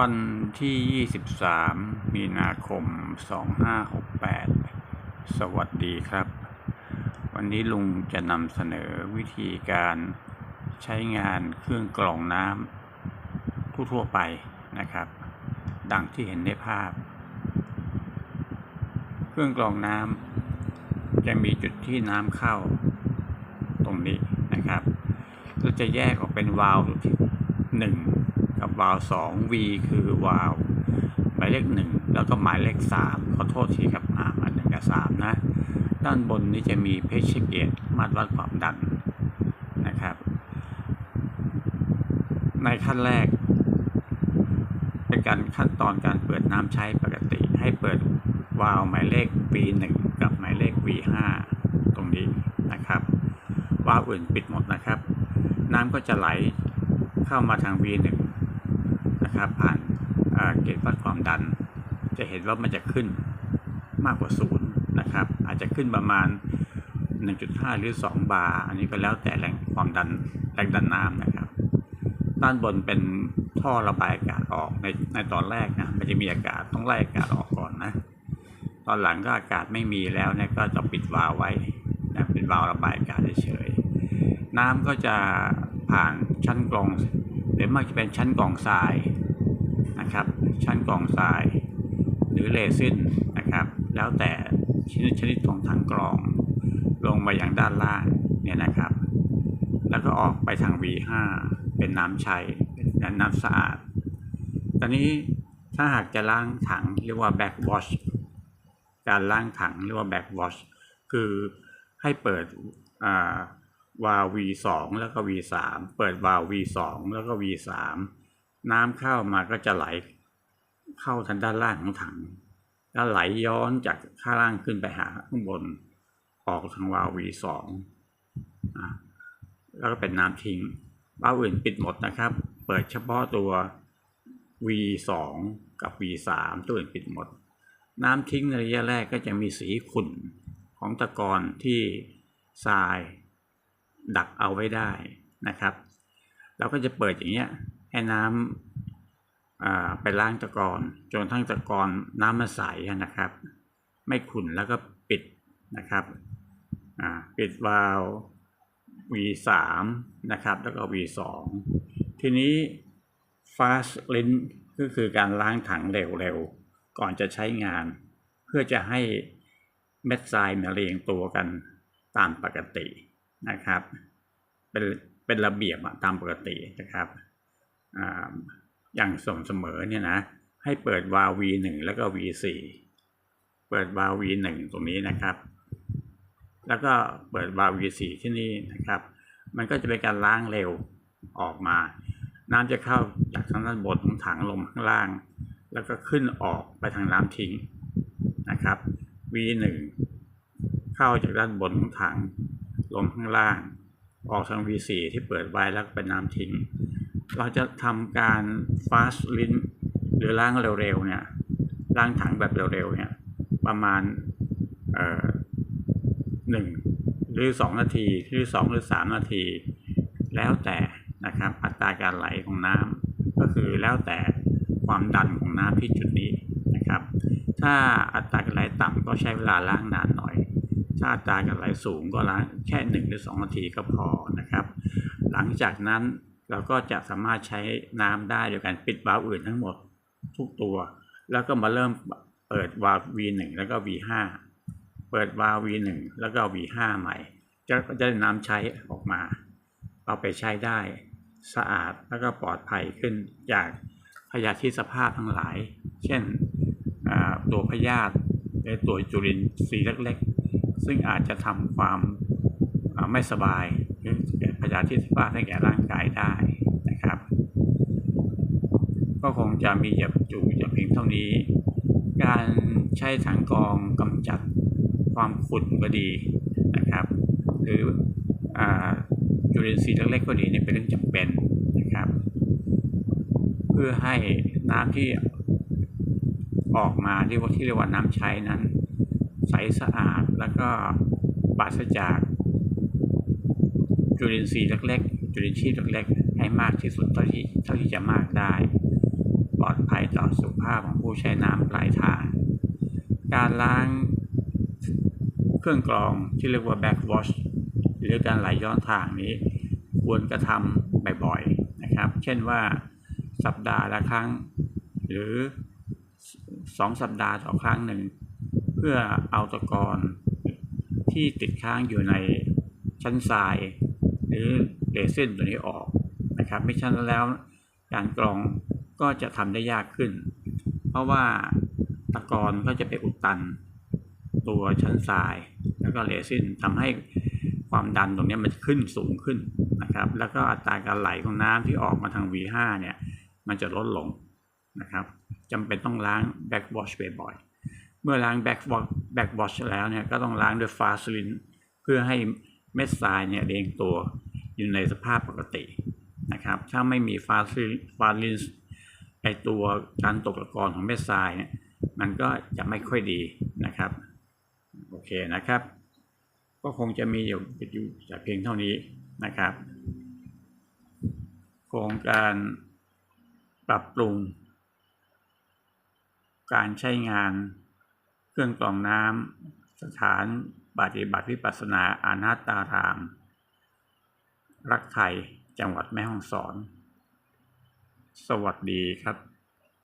วันที่ 23 มีนาคม 2568 สวัสดีครับ วันนี้ลุงจะนำเสนอวิธีการใช้งานเครื่องกรองน้ำทั่วๆไปนะครับ ดังที่เห็นในภาพ เครื่องกรองน้ำจะมีจุดที่น้ำเข้าตรงนี้นะครับ เราจะแยกออกเป็นวาล์วที่หนึ่ง กับวาล์วสอง V คือวาล์วหมายเลขหนึ่งแล้วก็หมายเลขสามขอโทษทีครับอ่าอันหนึ่งกับสามนะ ด้านบนนี้จะมีเพชเชเกตมาตรวัดความดันนะครับ ในขั้นแรก เป็นการขั้นตอนการเปิดน้ำใช้ปกติ ให้เปิดวาล์วหมายเลข V1 กับหมายเลข V5 ตรงนี้นะครับ วาล์วอื่นปิดหมดนะครับ น้ำก็จะไหลเข้ามาทาง V1 นะครับ ผ่านอ่าเกจวัดความดัน จะเห็นว่ามันจะขึ้นมากกว่าศูนย์นะครับ อาจจะขึ้นประมาณ 1.5 หรือ 2 บาร์อันนี้ก็แล้วแต่แรงความดันแรงดันน้ำนะครับ ด้านบนเป็นท่อระบายอากาศออกในในตอนแรกนะมันจะมีอากาศต้องไล่อากาศออกก่อนนะตอนหลังก็อากาศไม่มีแล้วเนี่ยก็จะปิดวาล์วไว้นะเป็นวาล์วระบายอากาศเฉยน้ำก็จะผ่านชั้นกรองหรือมากจะเป็นชั้นกรองทราย ชั้นกรองทราย หรือเรซินนะครับ แล้วแต่ชนิดชนิดของถังกรอง ลงมาอย่างด้านล่างเนี่ยนะครับ แล้วก็ออกไปทาง V5 เป็นน้ำชัยเป็นน้ำสะอาด ตอนนี้ถ้าหากจะล้างถังเรียกว่า back wash การล้างถังเรียกว่า back wash คือให้เปิดอ่าวาล์ว V2 แล้วก็ V3 เปิดวาล์ว V2 แล้วก็ V3 น้ำเข้ามาก็จะไหล เข้าทางด้านล่างของถัง แล้วไหลย้อนจากข้างล่างขึ้นไปหาข้างบน ออกทางวาล์ว V2 อะแล้วก็เป็นน้ำทิ้งวาล์วอื่นปิดหมดนะครับ เปิดเฉพาะตัว V2 กับ V3 ตัวอื่นปิดหมด น้ำทิ้งในระยะแรกก็จะมีสีขุ่นของตะกอนที่ทรายดักเอาไว้ได้นะครับ เราก็จะเปิดอย่างเงี้ยให้น้ำ ไปล้างตะกอนจนทั้งตะกอนน้ำมันใสนะครับ ไม่ขุ่นแล้วก็ปิดนะครับปิดวาล์ว V3 นะครับ แล้วก็ V2 ทีนี้ fast rinse ก็คือการล้างถังเร็วๆ ก่อนจะใช้งาน เพื่อจะให้เม็ดทรายมาเรียงตัวกันตามปกตินะครับ เป็นเป็นระเบียบตามปกตินะครับ อย่างสม่ำเสมอเนี่ยนะ ให้เปิดวาล์ว V1 แล้วก็ V4 เปิดวาล์ว V1 ตรงนี้นะครับ แล้วก็เปิดวาล์ว V4 ที่นี่นะครับ มันก็จะเป็นการล้างเร็วออกมา น้ำจะเข้าจากทางด้านบนของถังลงข้างล่าง แล้วก็ขึ้นออกไปทางน้ำทิ้งนะครับ V1 เข้าจากด้านบนของถังลงข้างล่าง ออกทาง V4 ที่เปิดไว้แล้วก็เป็นน้ำทิ้ง เราจะทำการ fast rinse หรือล้างเร็วๆเนี่ยล้างถังแบบเร็วๆเนี่ยประมาณเอ่อหนึ่งหรือสองนาทีหรือสองหรือสามนาที แล้วแต่นะครับอัตราการไหลของน้ำก็คือแล้วแต่ความดันของน้ำที่จุดนี้นะครับ ถ้าอัตราการไหลต่ำก็ใช้เวลาล้างนานหน่อย ถ้าอัตราการไหลสูงก็ล้างแค่หนึ่งหรือสองนาทีก็พอนะครับ หลังจากนั้น เราก็จะสามารถใช้น้ำได้โดยการปิดวาล์วอื่นทั้งหมดทุกตัว แล้วก็มาเริ่มเปิดวาล์ว V1 แล้วก็ V5 เปิดวาล์ว V1 แล้วก็ V5 ใหม่ จะจะได้น้ำใช้ออกมา เอาไปใช้ได้สะอาดแล้วก็ปลอดภัยขึ้นจากพยาธิสภาพทั้งหลาย เช่นตัวพยาธิหรือตัวจุลินทรีย์เล็กๆ ซึ่งอาจจะทำความไม่สบาย พยาธิสภาพให้แก่ร่างกายได้นะครับ ก็คงจะมีอย่าจูอย่าเพียงเท่านี้ การใช้ถังกรองกำจัดความขุ่นก็ดีนะครับ หรืออาจุลินทรีย์เล็กๆก็ดีเนี่ยเป็นเรื่องจำเป็นนะครับ เพื่อให้น้ำที่ออกมาเรียกว่าที่เรียกว่าน้ำใช้นั้น ใสสะอาดแล้วก็ปราศจาก จุลินทรีย์เล็กๆ จุลินทรีย์เล็กๆ ให้มากที่สุดเท่าที่เท่าที่จะมากได้ ปลอดภัยต่อสุขภาพของผู้ใช้น้ำปลายทาง การล้างเครื่องกรองที่เรียกว่า backwash หรือการไหลย้อนทางนี้ควรกระทำบ่อยๆนะครับ เช่นว่าสัปดาห์ละครั้ง หรือสองสัปดาห์ต่อครั้งหนึ่ง เพื่อเอาตะกอนที่ติดค้างอยู่ในชั้นทราย หรือเรซินตัวนี้ออกนะครับไม่ฉะนั้นแล้วการกรองก็จะทำได้ยากขึ้น เพราะว่าตะกอนก็จะไปอุดตัน ตัวชั้นทราย แล้วก็เรซินทำให้ความดันตรงนี้มันขึ้นสูงขึ้นนะครับ แล้วก็อัตราการไหลของน้ำที่ออกมาทาง V5 เนี่ยมันจะลดลงนะครับจำเป็นต้องล้าง backwash บ่อยๆเมื่อล้าง backwash backwash แล้วเนี่ยก็ต้องล้างด้วยฟาสลินเพื่อให้ เม็ดทรายเนี่ยเรียงตัวอยู่ในสภาพปกตินะครับ ถ้าไม่มีฟาสลิฟาลินไอตัวการตกตะกอนของเม็ดทรายเนี่ยมันก็จะไม่ค่อยดีนะครับ โอเคนะครับ ก็คงจะมีอยู่อยู่แต่เพียงเท่านี้นะครับ โครงการปรับปรุง การใช้งานเครื่องกรองน้ำสถาน ปฏิบัติวิปัสสนาอานาตาราม รักไทยจังหวัดแม่ฮ่องสอน สวัสดีครับ